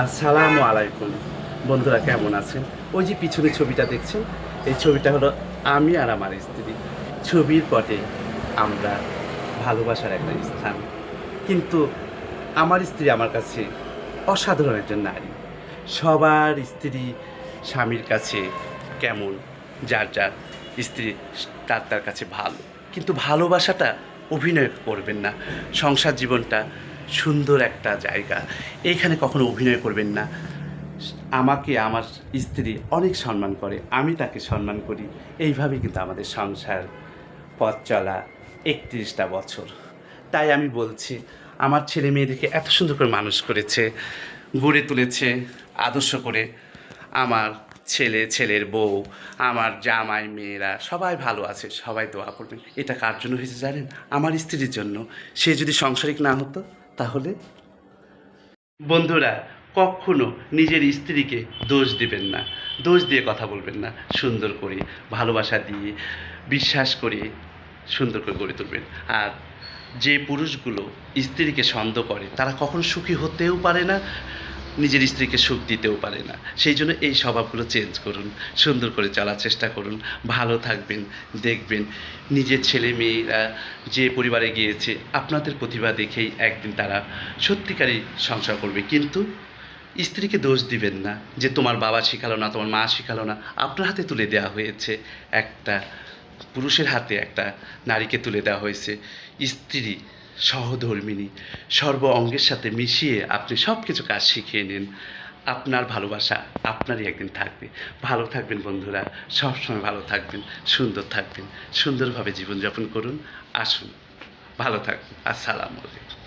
আসসালামু আলাইকুম। বন্ধুরা, কেমন আছেন? ওই যে পিছনে ছবিটা দেখছেন? এই ছবিটা হলো আমি আর আমার স্ত্রী। ছবির পটে আমরা ভালোবাসার একটা স্থান। কিন্তু আমার স্ত্রী আমার কাছে অসাধারণ একজন নারী। সবার স্ত্রী স্বামীর কাছে কেমন? যার যার স্ত্রী তার তার কাছে ভালো। কিন্তু ভালোবাসাটা অভিনয় করবেন না। সংসার জীবনটা সুন্দর একটা জায়গা। এইখানে কখনো অভিনয় করবেন না। আমাকে আমার স্ত্রী অনেক সম্মান করে, আমি তাকে সম্মান করি। এইভাবে কিন্তু আমাদের সংসার পথ চলা একত্রিশটা বছর। তাই আমি বলছি, আমার ছেলে মেয়েদেরকে এত সুন্দর করে মানুষ করেছে, গড়ে তুলেছে, আদর্শ করে। আমার ছেলে, ছেলের বউ, আমার জামাই, মেয়েরা সবাই ভালো আছে, সবাই দোয়া করবেন। এটা কার জন্য হয়েছে জানেন? আমার স্ত্রীর জন্য। সে যদি সংসারিক না হতো তাহলে? বন্ধুরা, কখনো নিজের স্ত্রীকে দোষ দিবেন না। দোষ দিয়ে কথা বলবেন না। সুন্দর করে, ভালোবাসা দিয়ে, বিশ্বাস করে, সুন্দর করে গড়ে তুলবেন। আর যে পুরুষগুলো স্ত্রীকে সন্দেহ করে, তারা কখনো সুখী হতেও পারে না। নিজের স্ত্রীকে সুখ দিতেও পারে না। সেই জন্য এই স্বভাবগুলো চেঞ্জ করুন, সুন্দর করে চলার চেষ্টা করুন, ভালো থাকবেন, দেখবেন। নিজের ছেলে মেয়েরা যে পরিবারে গিয়েছে, আপনাদের প্রতিভা দেখেই একদিন তারা সত্যিকারই সংসার করবে। কিন্তু স্ত্রীকে দোষ দিবেন না যে তোমার বাবা শেখালো না, তোমার মা শেখালো না। আপনার হাতে তুলে দেওয়া হয়েছে একটা পুরুষের হাতে একটা নারীকে তুলে দেওয়া হয়েছে। স্ত্রী সহধর্মিণী সর্ব অঙ্গের সাথে মিশিয়ে আপনি সব কিছু কাজ শিখিয়ে নিন। আপনার ভালোবাসা আপনারই একদিন থাকবে। ভালো থাকবেন বন্ধুরা, সবসময় ভালো থাকবেন, সুন্দর থাকবেন, সুন্দরভাবে জীবনযাপন করুন, আসুন, ভালো থাকবেন আসসালামু আলাইকুম।